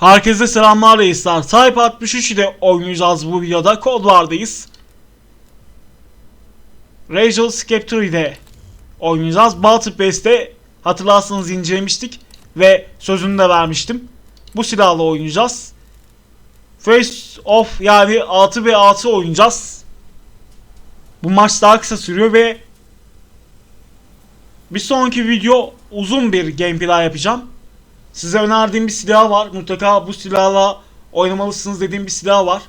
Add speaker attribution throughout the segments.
Speaker 1: Herkese selamlar reisler. Type 63 ile oynayacağız bu videoda. Kodlardayız. Rachel Scepter ile oynayacağız. Battle Pass'te hatırlarsanız incelemiştik. Ve sözünü de vermiştim. Bu silahla oynayacağız. Face off yani 6 ve 6 oynayacağız. Bu maç daha kısa sürüyor ve bir sonraki video uzun bir gameplay yapacağım. Size önerdiğim bir silah var. Mutlaka bu silahla oynamalısınız dediğim bir silah var.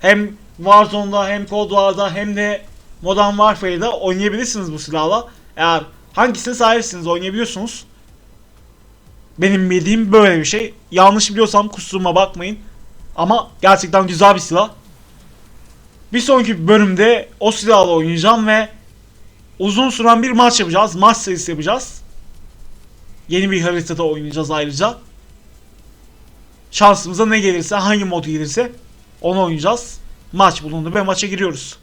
Speaker 1: Hem Warzone'da hem Cold War'da hem de Modern Warfare'da oynayabilirsiniz bu silahla. Eğer hangisine sahipsiniz oynayabiliyorsunuz. Benim bildiğim böyle bir şey. Yanlış biliyorsam kusuruma bakmayın. Ama gerçekten güzel bir silah. Bir sonraki bölümde o silahla oynayacağım ve uzun süren bir maç yapacağız. Maç serisi yapacağız. Yeni bir haritada oynayacağız ayrıca. Şansımıza ne gelirse, hangi mod gelirse onu oynayacağız. Maç bulundu ve maça giriyoruz.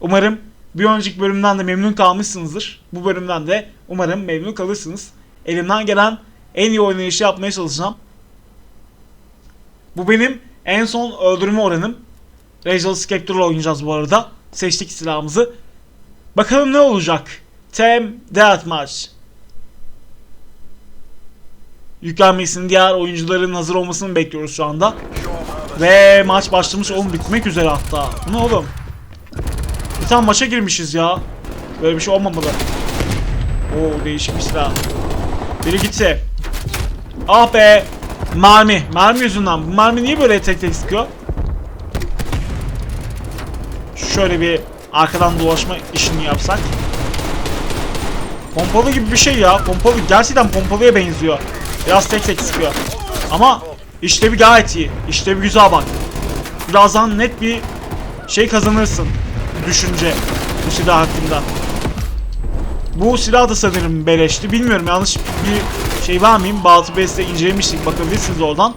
Speaker 1: Umarım bir önceki bölümden de memnun kalmışsınızdır. Bu bölümden de umarım memnun kalırsınız. Elimden gelen en iyi oynayışı yapmaya çalışacağım. Bu benim en son öldürme oranım. Rachel Scepter'la oynayacağız bu arada. Seçtik silahımızı. Bakalım ne olacak. Team Deathmatch. Yüklenmesinin diğer oyuncuların hazır olmasını bekliyoruz şu anda. Ve maç başlamış oğlum bitmek üzere hatta. Ne oğlum? Bir tane maça girmişiz ya. Böyle bir şey olmamalı. Oo değişik bir silah. Biri gitse. Ah be. Mermi. Mermi yüzünden. Bu mermi niye böyle tek tek sıkıyor? Şöyle bir arkadan dolaşma işini yapsak. Pompalı gibi bir şey ya. Pompalı gerçekten pompalıya benziyor. Biraz tek tek sıkıyor. Ama işlevi gayet iyi. İşlevi güzel bak. Birazdan net bir şey kazanırsın. Düşünce bu silah hakkında. Bu silah da sanırım beleşti. Bilmiyorum yanlış bir şey var mıyım? Batı Best'te incelemiştik. Bakabilirsiniz oradan.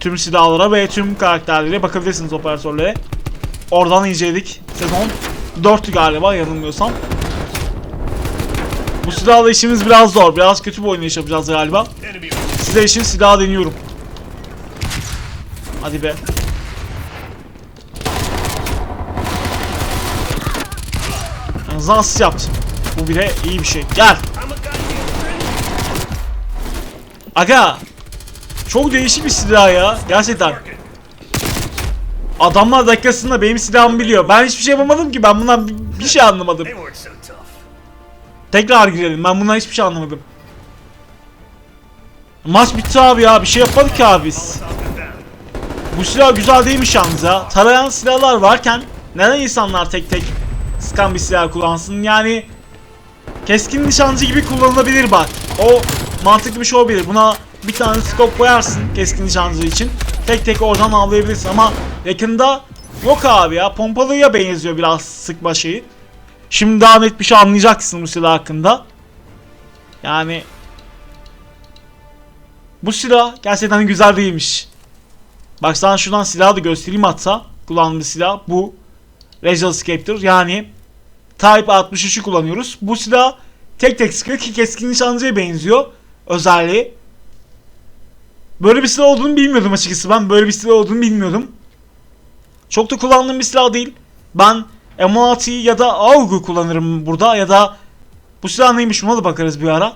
Speaker 1: Tüm silahlara ve tüm karakterlere bakabilirsiniz operatörlere. Oradan inceledik. Sezon 4'tü galiba yanılmıyorsam. Bu silahla işimiz biraz zor. Biraz kötü bir oynayış yapacağız galiba. Size için silah deniyorum. Hadi be. Yalnız asist yaptım. Bu bile iyi bir şey. Gel. Aga. Çok değişik bir silah ya. Gerçekten. Adamlar dakikasında benim silahımı biliyor. Ben hiçbir şey yapamadım ki. Ben bundan bir şey anlamadım. Tekrar girelim. Ben bundan hiçbir şey anlamadım. Maç bitti abi ya. Bir şey yapmadık ki abi biz. Bu silah güzel değilmiş yalnız ya. Tarayan silahlar varken neden insanlar tek tek sıkan bir silah kullansın? Yani keskin nişancı gibi kullanılabilir bak. O mantıklı bir şey olabilir. Buna bir tane scope koyarsın keskin nişancı için. Tek tek oradan avlayabilirsin ama yakında yok abi ya. Pompalıya benziyor biraz sıkma şeyi. Şimdi daha net bir şey anlayacaksın bu silah hakkında. Yani bu silah gerçekten güzel değilmiş. Bak sana şuradan silahı da göstereyim hatta. Kullandığım silah bu. Rachel Scepter yani Type 63'ü kullanıyoruz. Bu silah tek tek sıkıyor ki keskin nişancıya benziyor özelliği. Böyle bir silah olduğunu bilmiyordum açıkçası. Ben böyle bir silah olduğunu bilmiyordum. Çok da kullandığım bir silah değil. Ben M16 ya da AUG'u kullanırım burada ya da bu silah neymiş buna da bakarız bir ara.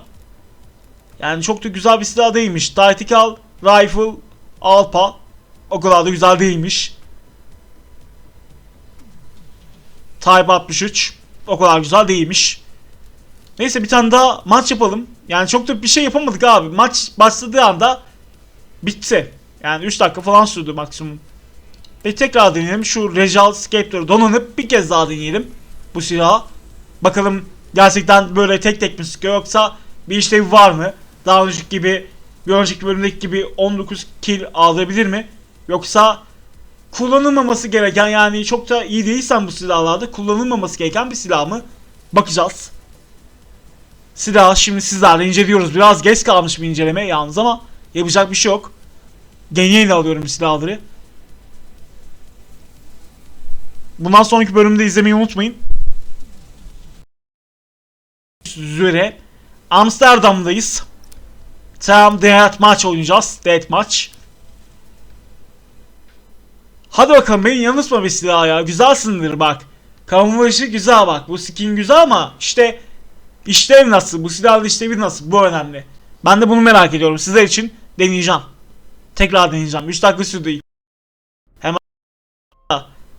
Speaker 1: Yani çok da güzel bir silah değilmiş. Tactical Rifle Alpha o kadar da güzel değilmiş. Type 63 o kadar güzel değilmiş. Neyse bir tane daha maç yapalım. Yani çok da bir şey yapamadık abi. Maç başladığı anda bitti. Yani 3 dakika falan sürdü maksimum. Ve tekrar deneyelim. Şu Rejal Scepter'ı donanıp bir kez daha deneyelim. Bu silahı. Bakalım gerçekten böyle tek tek mi sıkıyor yoksa bir işlevi var mı? Daha önceki gibi bir önceki bölümdeki gibi 19 kill alabilir mi? Yoksa kullanılmaması gereken yani çok da iyi değilsen bu silahlarda kullanılmaması gereken bir silah mı? Bakacağız. Silahı şimdi sizlerle inceliyoruz. Biraz geç kalmış bir inceleme yalnız ama yapacak bir şey yok. Yeni alıyorum silahları. Bundan sonraki bölümde izlemeyi unutmayın. Üzere Amsterdam'dayız. Tamam Deathmatch oynayacağız. Deathmatch. Hadi bakalım beni yanıltma bir silah ya. Güzelsindir bak. Kamuflajı güzel bak. Bu skin güzel ama işte işlev nasıl? Bu silahlı işlevi nasıl? Bu önemli. Ben de bunu merak ediyorum. Sizler için deneyeceğim. Tekrar deneyeceğim. 3 dakika sürdü. Hemen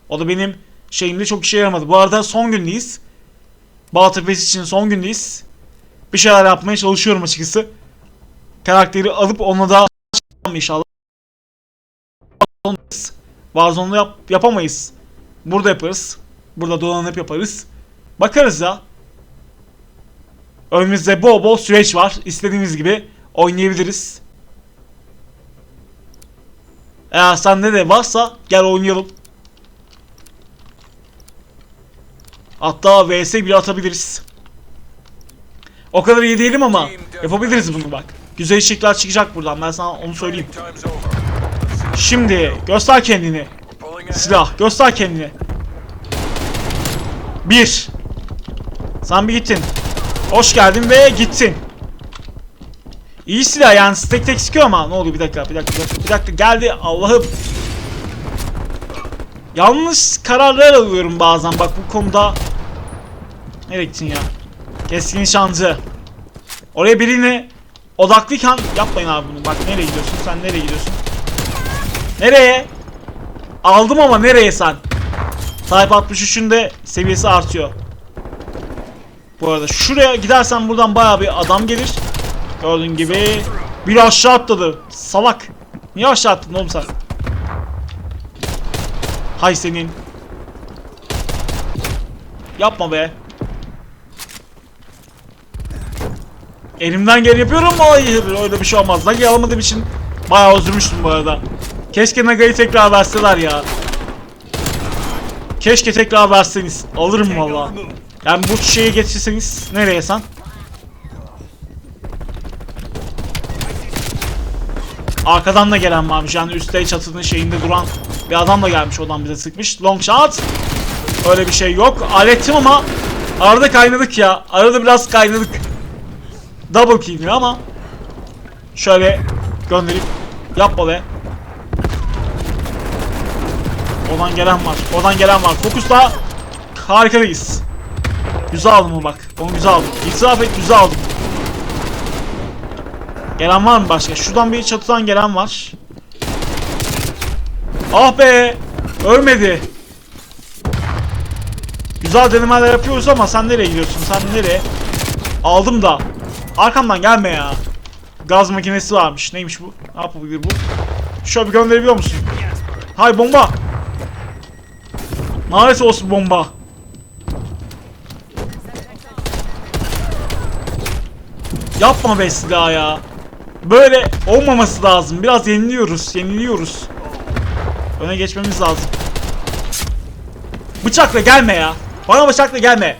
Speaker 1: o da benim şeyimde çok işe yaramadı. Bu arada son gündeyiz. Battlefield için son gündeyiz. Bir şeyler yapmaya çalışıyorum açıkçası. Karakteri alıp onunla da inşallah. Warzone'da yap yapamayız. Burada yaparız. Burada dolanıp yaparız. Bakarız ya. Önümüzde bol bol süreç var. İstediğimiz gibi oynayabiliriz. Eğer sende de varsa gel oynayalım. Hatta vs bile atabiliriz. O kadar iyi değilim ama yapabiliriz bunu bak. Güzel içerikler çıkacak buradan ben sana onu söyleyeyim. Şimdi göster kendini. Silah göster kendini. Bir. Sen bir gittin. Hoş geldin ve gittin. İyi silah yani tek tek sıkıyor ama ne oluyor bir dakika bir dakika bir dakika, bir dakika. geldi Allah'ım. Yanlış kararlar alıyorum bazen bak bu konuda. Nereye gittin ya? Keskin nişancı. Oraya birini odaklıyken yapmayın abi bunu. Bak nereye gidiyorsun sen nereye gidiyorsun? Nereye? Aldım ama nereye sen? Type 63'ün de seviyesi artıyor. Bu arada şuraya gidersen buradan baya bir adam gelir. Gördüğün gibi. Bir aşağı atladı. Salak. Niye aşağı attın oğlum sen? Hay senin. Yapma be. Elimden gel yapıyorum. Hayır öyle bir şey olmaz. Nagi alamadığım için bayağı üzülmüştüm bu arada. Keşke Naga'yı tekrar verseler ya. Keşke tekrar verseniz. Alırım valla. Yani bu şeyi getirseniz nereye sen? Arkadan da gelen varmış yani üstte çatının şeyinde duran bir adam da gelmiş odan bize sıkmış. Long shot. Öyle bir şey yok. Alettim ama arada kaynadık ya. Arada biraz kaynadık. Double kill ama şöyle gönderip yapma be. Odan gelen var. Odan gelen var. Fokusla harikadayız. Güzel aldım mı bak. Onu güzel aldım. İtiraf et güzel aldım. Gelen var mı başka? Şuradan bir çatıdan gelen var. Ah be! Ölmedi. Güzel denemeler yapıyoruz ama sen nereye gidiyorsun? Sen nereye? Aldım da. Arkamdan gelme ya. Gaz makinesi varmış. Neymiş bu? Ne yapabilir bu? Şöyle bir gönderebiliyor musun? Hay bomba. Lanet olsun bomba. Yapma be silah ya. Böyle olmaması lazım. Biraz yeniliyoruz. Yeniliyoruz. Öne geçmemiz lazım. Bıçakla gelme ya. Bana bıçakla gelme.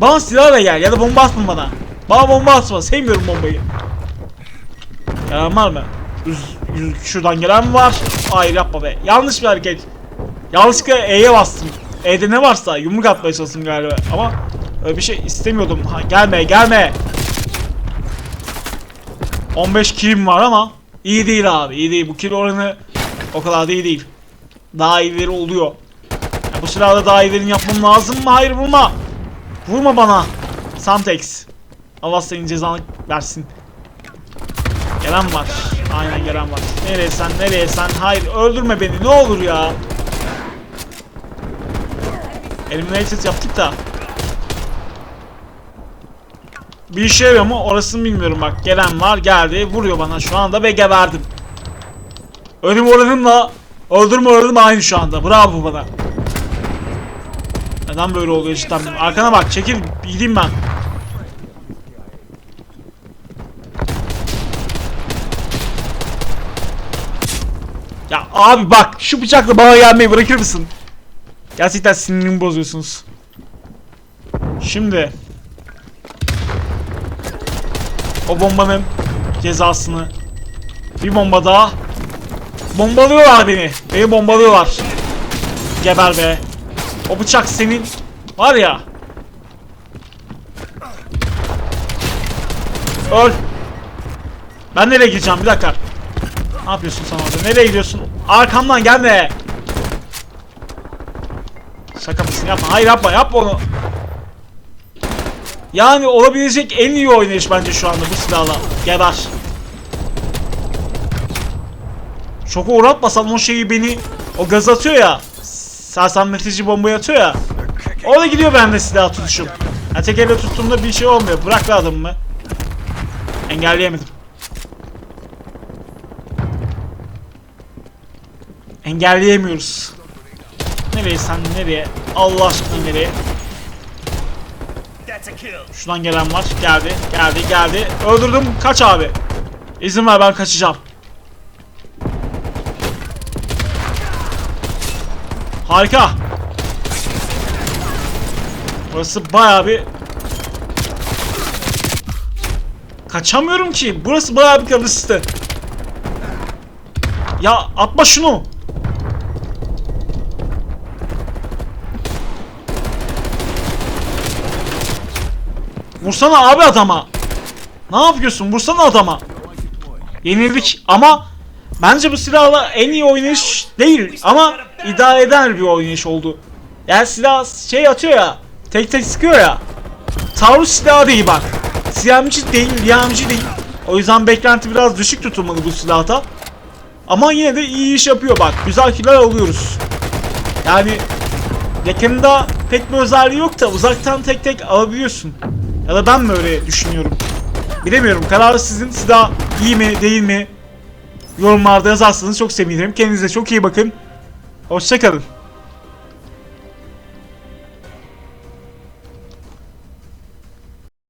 Speaker 1: Bana silahla gel ya da bomba atma bana. Bana bomba atma. Sevmiyorum bombayı. Gelen var mı? Üz- yüz- şuradan gelen var. Hayır yapma be. Yanlış bir hareket. Yanlışlıkla E'ye bastım. E'de ne varsa yumruk atmaya çalıştım galiba. Ama öyle bir şey istemiyordum. Ha, gelme gelme. 15 kilim var ama iyi değil abi. iyi değil. Bu kill oranı o kadar da iyi değil. Daha iyileri oluyor. Ya bu silahla daha iyilerini yapmam lazım mı? Hayır vurma. Vurma bana. Santex. Allah senin cezanı versin. Gelen var. Aynen gelen var. Nereye sen? Nereye sen? Hayır öldürme beni. Ne olur ya. Eliminated yaptık da. Bir işe yarıyor mu? Orasını bilmiyorum bak. Gelen var geldi. Vuruyor bana şu anda ve geberdim. Ölüm oranımla öldürme oranım aynı şu anda. Bravo bana. Neden böyle oluyor cidden? Arkana bak çekil gideyim ben. Abi bak şu bıçakla bana gelmeyi bırakır mısın? Gerçekten sinirimi bozuyorsunuz. Şimdi o bombanın cezasını bir bomba daha bombalıyorlar beni. Beni bombalıyorlar. Geber be. O bıçak senin var ya. Öl. Ben nereye gideceğim bir dakika. Ne yapıyorsun sen orada? Nereye gidiyorsun? Arkamdan gelme. Şaka mısın? Yapma. Hayır yapma. Yapma onu. Yani olabilecek en iyi oynayış bence şu anda bu silahla. Geber. Şoka uğratmasam o şeyi beni o gaz atıyor ya. Sersemletici bombayı atıyor ya. Orada gidiyor bende silah tutuşum. Ya tek elle tuttuğumda bir şey olmuyor. Bırak be adamımı. Engelleyemedim. Engelleyemiyoruz. Nereye sen nereye? Allah aşkına nereye? Şuradan gelen var. Geldi, geldi, geldi. Öldürdüm. Kaç abi. İzin ver ben kaçacağım. Harika. Burası bayağı bir... Kaçamıyorum ki. Burası bayağı bir karıştı. Ya atma şunu. Vursana abi adama. Ne yapıyorsun? Vursana adama. Yenildik ama bence bu silahla en iyi oynayış değil ama idare eder bir oynayış oldu. Yani silah şey atıyor ya, tek tek sıkıyor ya. Taarruz silahı değil bak. CMC değil, YMC değil. O yüzden beklenti biraz düşük tutulmalı bu silahta. Ama yine de iyi iş yapıyor bak. Güzel killer alıyoruz. Yani yakında pek bir özelliği yok da uzaktan tek tek alabiliyorsun. Ya da ben mi öyle düşünüyorum? Bilemiyorum. Karar sizin. Silah iyi mi değil mi? Yorumlarda yazarsanız çok sevinirim. Kendinize çok iyi bakın. Hoşçakalın.